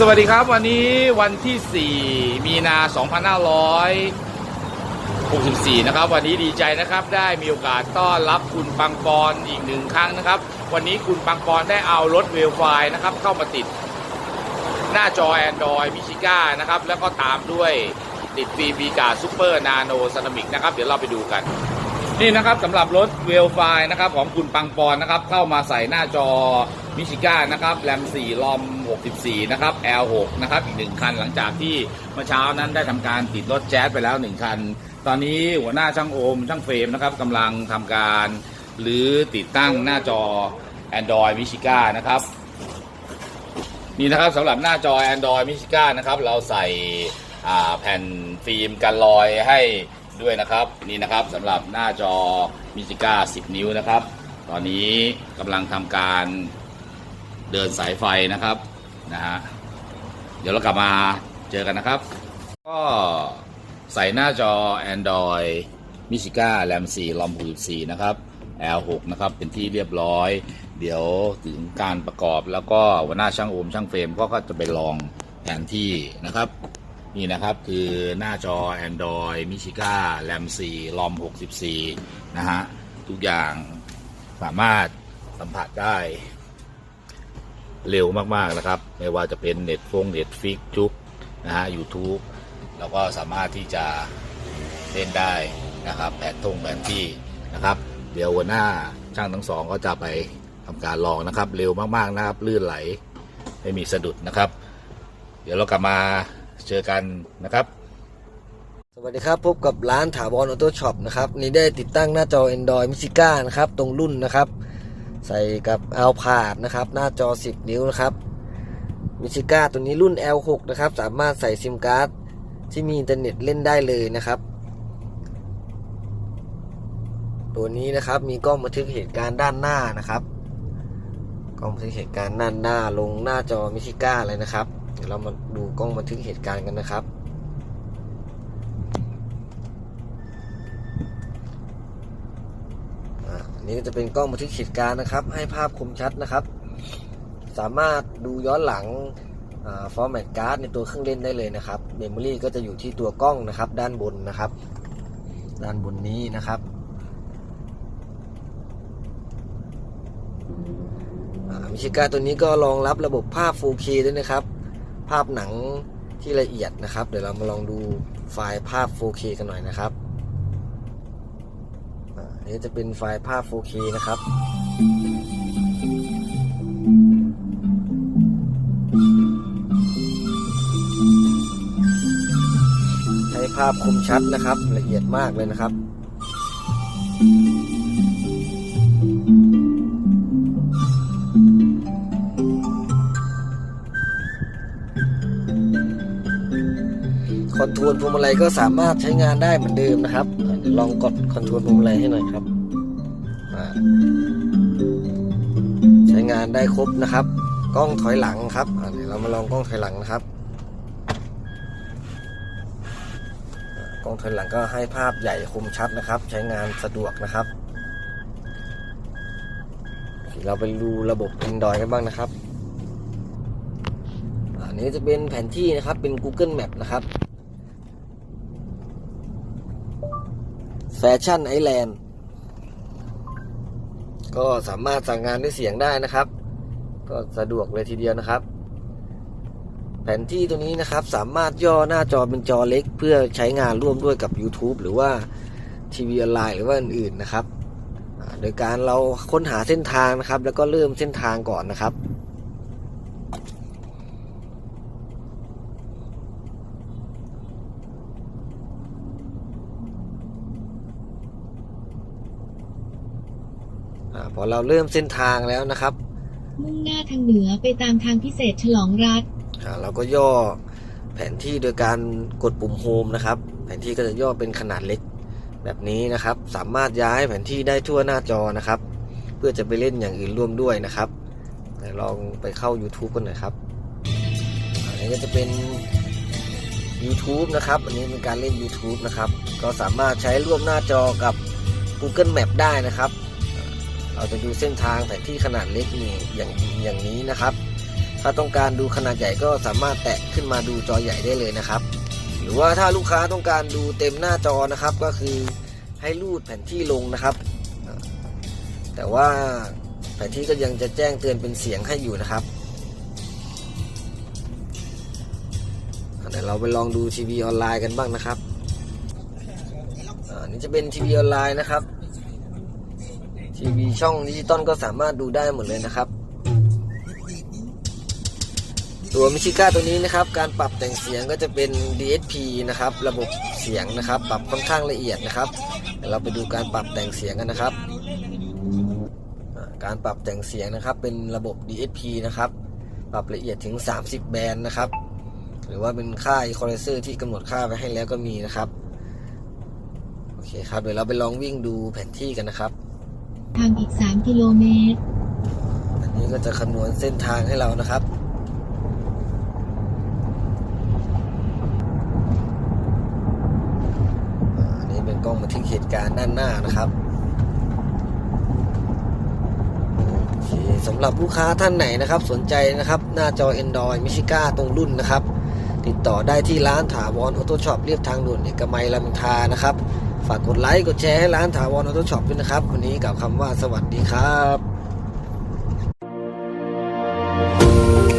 สวัสดีครับวันนี้วันที่ 4 มีนา 2564 นะครับ วันนี้ดีใจนะครับได้มีโอกาสต้อนรับคุณปังปอนอีกหนึ่งครั้งนะครับ วันนี้คุณปังปอนได้เอารถเวลไฟนะครับ เข้ามาติดหน้าจอ Android มิชิก้านะครับ แล้วก็ตามด้วยติดฟีบีกาซูเปอร์นาโนซานามิกนะครับ เดี๋ยวเราไปดูกัน นี่นะครับสำหรับรถเวลไฟนะครับของคุณปังปอนนะครับเข้ามาใส่หน้าจอมิชิก้านะครับแรม 4 ลอม 64 นะครับ L6 นะครับอีกหนึ่งคันหลังจากที่เมื่อเช้านั้นได้ทำการติดรถแจ๊สไปแล้วหนึ่งคัน ตอนนี้หัวหน้าช่างโอม ช่างเฟรมนะครับกำลังทำการหรือติดตั้งหน้าจอ Android มิชิก้านะครับนี่นะครับสำหรับหน้าจอ Android m i ิก้านะครับเราใส่แผ่นฟิล์มกันรอยให้ ด้วยนะครับนี่นะครับสำหรับหน้าจอ m i ิก้า 10 นิ้วนะครับ ตอนนี้กำลังทำการเดินสายไฟนะครับนะฮะเดี๋ยวเรากลับมาเจอกันนะครับ ก็ใส่หน้าจอ Android m i ิก้าแรม4ลอม64นะครับ L6 นะครับ เป็นที่เรียบร้อย เดี๋ยวถึงการประกอบแล้วก็หัวหน้าช่างโอมช่างเฟรมก็ก็จะไปลองแผนที่นะครับ นี่นะครับ คือหน้าจอ Android m i ิก้าแรม4ลอม64 นะฮะ ทุกอย่างสามารถสัมผัสได้ เร็วมากๆนะครับ ไม่ว่าจะเป็นเน็ตฟงเน็ตฟิกจุกนะฮะ YouTube แล้วก็สามารถที่จะเล่นได้นะครับแผนทงแผนที่นะครับ เดี๋ยวหัวหน้าช่างทั้งสองก็จะไปทำการลองนะครับ เร็วมากๆนะครับลื่นไหลไม่มีสะดุดนะครับ เดี๋ยวเรากลับมา เจอกันนะครับ สวัสดีครับ พบกับร้านถาวรออโต้ช็อปนะครับนี่ได้ติดตั้งหน้าจอ Android m i ิก้านะครับตรงรุ่นนะครับ ใส่กับ a l p a d นะครับหน้าจอ 10 นิ้วนะครับมิชิก้าตัวนี้รุ่น L6 นะครับ สามารถใส่ซิมการ์ดที่มีอินเทอร์เน็ตเล่นได้เลยนะครับ ตัวนี้นะครับมีกล้องบันทึกเหตุการณ์ด้านหน้านะครับกล้องบันทึกเหตุการณ์ด้านหน้าลงหน้าจอมิชิก้าเลยนะครับ เดี๋ยวเรามาดูกล้องบันทึกเหตุการณ์กันนะครับอ่านนี้ก็จะเป็นกล้องบันทึกเหตุการณ์นะครับ ให้ภาพคมชัดนะครับ สามารถดูย้อนหลังฟอร์แมตการ์ดในตัวเครื่องเล่นได้เลยนะครับเมมโมรีก็จะอยู่ที่ตัวกล้องนะครับ ด้านบนนะครับ ด้านบนนี้นะครับมิชิก้าตัวนี้ก็รองรับระบบภาพ 4K ด้วยนะครับ ภาพหนังที่ละเอียดนะครับ เดี๋ยวเรามาลองดูไฟล์ภาพ 4K กันหน่อยนะครับอันนี้จะเป็นไฟล์ภาพ 4K นะครับใช้ภาพคมชัดนะครับ ละเอียดมากเลยนะครับ คอนโทรลพวงมาลัยก็สามารถใช้งานได้เหมือนเดิมนะครับเดี๋ยวลองกดคอนโทรลพวงมาลัยให้หน่อยครับใช้งานได้ครบนะครับ กล้องถอยหลังครับเดี๋ยวเรามาลองกล้องถอยหลังนะครับกล้องถอยหลังก็ให้ภาพใหญ่คมชัดนะครับ ใช้งานสะดวกนะครับเราไปดูระบบ Android กันบ้างนะครับอันนี้จะเป็นแผนที่นะครับเป็น Google Map นะครับ แฟชั่นไอแลนด์ก็สามารถสั่งงานด้วยเสียงได้นะครับ ก็สะดวกเลยทีเดียวนะครับ แผนที่ตัวนี้นะครับสามารถย่อหน้าจอเป็นจอเล็ก เพื่อใช้งานร่วมด้วยกับ YouTube หรือว่าทีวีออนไลน์หรือว่าอื่นๆนะครับ โดยการเราค้นหาเส้นทางนะครับ แล้วก็เริ่มเส้นทางก่อนนะครับ อาพอเราเริ่มเส้นทางแล้วนะครับ มุ่งหน้าทางเหนือไปตามทางพิเศษฉลองรัฐอ่าเราก็ย่อแผนที่โดยการกดปุ่มโฮมนะครับ แผนที่ก็จะย่อเป็นขนาดเล็กแบบนี้นะครับ สามารถย้ายแผนที่ได้ทั่วหน้าจอนะครับ เพื่อจะไปเล่นอย่างอื่นร่วมด้วยนะครับเดี๋ยวลองไปเข้า YouTube กันหน่อยครับอันนี้ก็จะเป็น YouTube นะครับ อันนี้เป็นการเล่น YouTube นะครับ ก็สามารถใช้ร่วมหน้าจอกับ Google Map ได้นะครับ เราจะดูเส้นทางแผนที่ขนาดเล็กนี่อย่างอย่างนี้นะครับ ถ้าต้องการดูขนาดใหญ่ก็สามารถแตะขึ้นมาดูจอใหญ่ได้เลยนะครับ หรือว่าถ้าลูกค้าต้องการดูเต็มหน้าจอนะครับ ก็คือให้รูดแผนที่ลงนะครับ แต่ว่าแผนที่ก็ยังจะแจ้งเตือนเป็นเสียงให้อยู่นะครับอ่เดี๋ยวเราไปลองดูทีวีออนไลน์กันบ้างนะครับอ่านี่จะเป็นทีวีออนไลน์นะครับ ทีวีช่องดิจิตอลก็สามารถดูได้หมดเลยนะครับ ตัวมิชิก้าตัวนี้นะครับ การปรับแต่งเสียงก็จะเป็น DSP นะครับ ระบบเสียงนะครับ ปรับค่อนข้างละเอียดนะครับเราไปดูการปรับแต่งเสียงกันนะครับ การปรับแต่งเสียงนะครับ เป็นระบบ DSP นะครับ ปรับละเอียดถึง 30 แบนด์นะครับ หรือว่าเป็นค่า equalizer ที่กำหนดค่าไว้ให้แล้วก็มีนะครับ โอเคครับ เดี๋ยวเราไปลองวิ่งดูแผนที่กันนะครับ ทางอีก 3 กิโลเมตร อันนี้ก็จะคำนวณเส้นทางให้เรานะครับ อันนี้เป็นกล้องบันทึกเหตุการณ์ด้านหน้านะครับสำหรับลูกค้าท่านไหนนะครับ สนใจนะครับ หน้าจอ Android มิชิก้าตรงรุ่นนะครับ ติดต่อได้ที่ร้านถาวรออโต้ช็อปเรียบทางด่วนเอกมัยลำทานะครับ ฝากกดไลค์กดแชร์ให้ร้านถาวรออโต้ช็อปด้วยนะครับ วันนี้กับคำว่าสวัสดีครับ